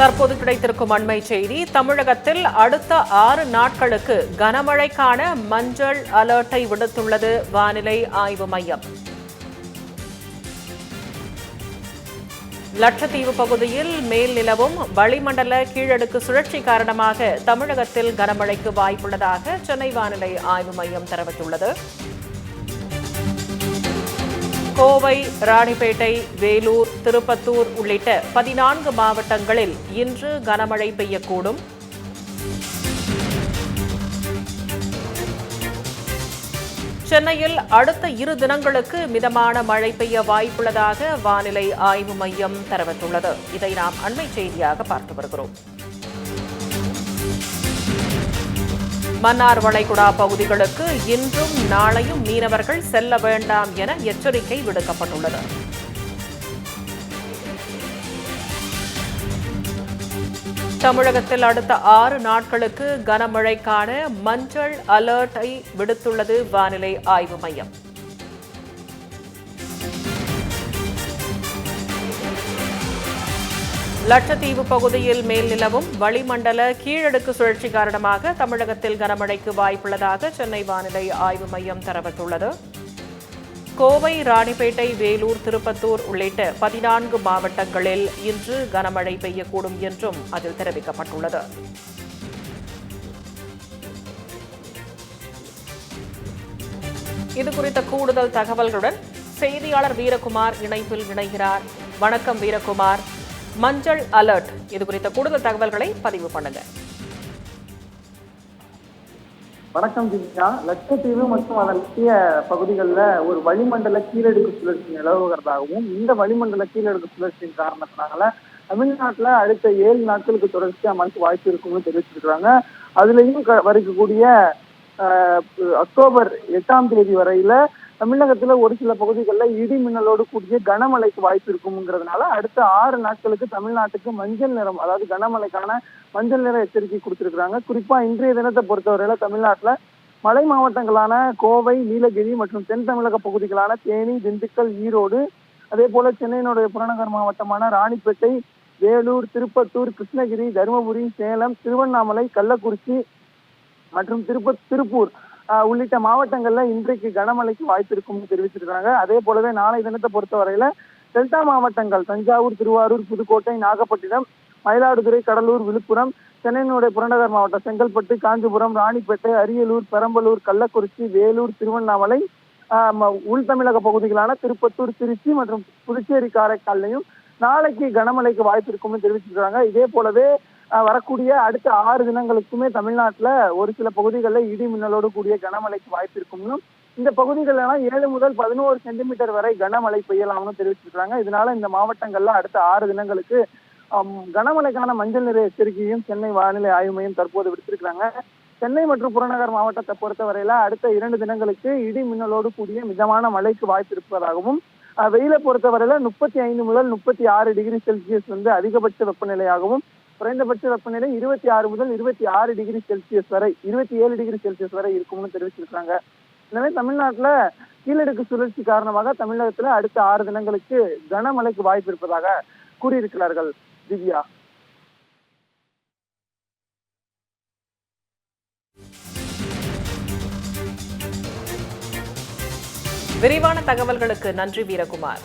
தற்போது கிடைத்திருக்கும் அண்மை செய்தி தமிழகத்தில் அடுத்த ஆறு நாட்களுக்கு கனமழைக்கான மஞ்சள் அலர்ட்டை விடுத்துள்ளது வானிலை ஆய்வு மையம். லட்சத்தீவு பகுதியில் மேல் நிலவும் வளிமண்டல கீழடுக்கு சுழற்சி காரணமாக தமிழகத்தில் கனமழைக்கு வாய்ப்புள்ளதாக சென்னை வானிலை ஆய்வு மையம் தெரிவித்துள்ளது. கோவை ராணிப்பேட்டை வேலூர் திருப்பத்தூர் உள்ளிட்ட பதினான்கு மாவட்டங்களில் இன்று கனமழை பெய்யக்கூடும். சென்னையில் அடுத்த இரு தினங்களுக்கு மிதமான மழை பெய்ய வாய்ப்புள்ளதாக வானிலை ஆய்வு மையம் தெரிவித்துள்ளது. இதை நாம் அண்மை செய்தியாக பார்த்து வருகிறோம். மன்னார் வளைகுடா பகுதிகளுக்கு இன்றும் நாளையும் மீனவர்கள் செல்ல வேண்டாம் என எச்சரிக்கை விடுக்கப்பட்டுள்ளது. தமிழகத்தில் அடுத்த ஆறு நாட்களுக்கு கனமழைக்கான மஞ்சள் அலர்ட்டை விடுத்துள்ளது வானிலை ஆய்வு மையம். லட்சத்தீவு பகுதியில் மேல் நிலவும் வளிமண்டல கீழடுக்கு சுழற்சி காரணமாக தமிழகத்தில் கனமழைக்கு வாய்ப்புள்ளதாக சென்னை வானிலை ஆய்வு மையம் தெரிவித்துள்ளது. கோவை ராணிப்பேட்டை வேலூர் திருப்பத்தூர் உள்ளிட்ட பதினான்கு மாவட்டங்களில் இன்று கனமழை பெய்யக்கூடும் என்றும் அதில் தெரிவிக்கப்பட்டுள்ளது. இது குறித்த கூடுதல் தகவல்களுடன் செய்தியாளர் வீரகுமார் இணைப்பில் இணைகிறார். வணக்கம் வீரகுமார். மஞ்சள் அலர்ட். இது குறித்த கூடுதல் தகவல்களை பதிவு பண்ணுங்க. வணக்கம் திவ்யா லட்சத்தீவு மற்றும் அதன் முக்கிய பகுதிகளில் ஒரு வளிமண்டல கீழடுக்கு சுழற்சி நிலவுகிறதாகவும் இந்த வளிமண்டல கீழடுக்கு சுழற்சியின் காரணத்தினால தமிழ்நாட்டில் அடுத்த ஏழு நாட்களுக்கு தொடர்ச்சியாக மழைக்கு வாய்ப்பு இருக்கும்னு தெரிவிச்சிருக்கிறாங்க. அதுலேயும் க- வரக்கூடிய ஆஹ், அக்டோபர் எட்டாம் தேதி வரையில தமிழகத்துல ஒரு சில பகுதிகளில் இடி மின்னலோடு கூடிய கனமழைக்கு வாய்ப்பு இருக்குங்கிறதுனால அடுத்த ஆறு நாட்களுக்கு தமிழ்நாட்டுக்கு மஞ்சள் நிறம் அதாவது கனமழைக்கான மஞ்சள் நிற எச்சரிக்கை கொடுத்திருக்கிறாங்க. குறிப்பா இன்றைய தினத்தை பொறுத்தவரையில தமிழ்நாட்டுல மலை மாவட்டங்களான கோவை நீலகிரி மற்றும் தென் தமிழக பகுதிகளான தேனி திண்டுக்கல் ஈரோடு அதே போல சென்னையினுடைய புறநகர் மாவட்டமான ராணிப்பேட்டை வேலூர் திருப்பத்தூர் கிருஷ்ணகிரி தருமபுரி சேலம் திருவண்ணாமலை கள்ளக்குறிச்சி மற்றும் திருப்ப திருப்பூர் உள்ளிட்ட மாவட்டங்கள்ல இன்றைக்கு கனமழைக்கு வாய்ப்பு இருக்கும்னு தெரிவிச்சிருக்காங்க. அதே போலவே நாளை தினத்தை பொறுத்தவரையில டெல்டா மாவட்டங்கள் தஞ்சாவூர் திருவாரூர் புதுக்கோட்டை நாகப்பட்டினம் மயிலாடுதுறை கடலூர் விழுப்புரம் சென்னையினுடைய புறநகர் மாவட்டம் செங்கல்பட்டு காஞ்சிபுரம் ராணிப்பேட்டை அரியலூர் பெரம்பலூர் கள்ளக்குறிச்சி வேலூர் திருவண்ணாமலை ஆஹ், உள் தமிழக பகுதிகளான திருப்பத்தூர் திருச்சி மற்றும் புதுச்சேரி காரைக்கால்லையும் நாளைக்கு கனமழைக்கு வாய்ப்பு இருக்கும்னு தெரிவிச்சிருக்காங்க. இதே போலவே வரக்கூடிய அடுத்த ஆறு தினங்களுக்குமே தமிழ்நாட்டில் ஒரு சில பகுதிகளில் இடி மின்னலோடு கூடிய கனமழைக்கு வாய்ப்பு இருக்கும்னு இந்த பகுதிகளெல்லாம் ஏழு முதல் பதினோரு சென்டிமீட்டர் வரை கனமழை பெய்யலாம்னு தெரிவிச்சிருக்காங்க. இதனால இந்த மாவட்டங்கள்ல அடுத்த ஆறு தினங்களுக்கு கனமழைக்கான மஞ்சள் நிற எச்சரிக்கையும் சென்னை வானிலை ஆய்வு மையம் தற்போது விடுத்திருக்கிறாங்க. சென்னை மற்றும் புறநகர் மாவட்டத்தை பொறுத்தவரையில அடுத்த இரண்டு தினங்களுக்கு இடி மின்னலோடு கூடிய மிதமான மழைக்கு வாய்ப்பு இருப்பதாகவும் வெயிலை பொறுத்தவரையில முப்பத்தி ஐந்து முதல் முப்பத்தி ஆறு டிகிரி செல்சியஸ் வந்து அதிகபட்ச வெப்பநிலையாகவும் குறைந்தபட்ச வெப்பநிலை இருபத்தி ஆறு முதல் இருபத்தி ஆறு டிகிரி செல்சியஸ் வரை இருபத்தி ஏழு டிகிரி செல்சியஸ் வரை இருக்கும்னு தெரிவிச்சிருக்காங்க. எனவே தமிழ்நாட்டுல கீழடுக்கு சுழற்சி காரணமாக தமிழகத்துல அடுத்த ஆறு தினங்களுக்கு கனமழைக்கு வாய்ப்பு இருப்பதாக கூறியிருக்கிறார்கள் திவ்யா. விரிவான தகவல்களுக்கு நன்றி வீரகுமார்.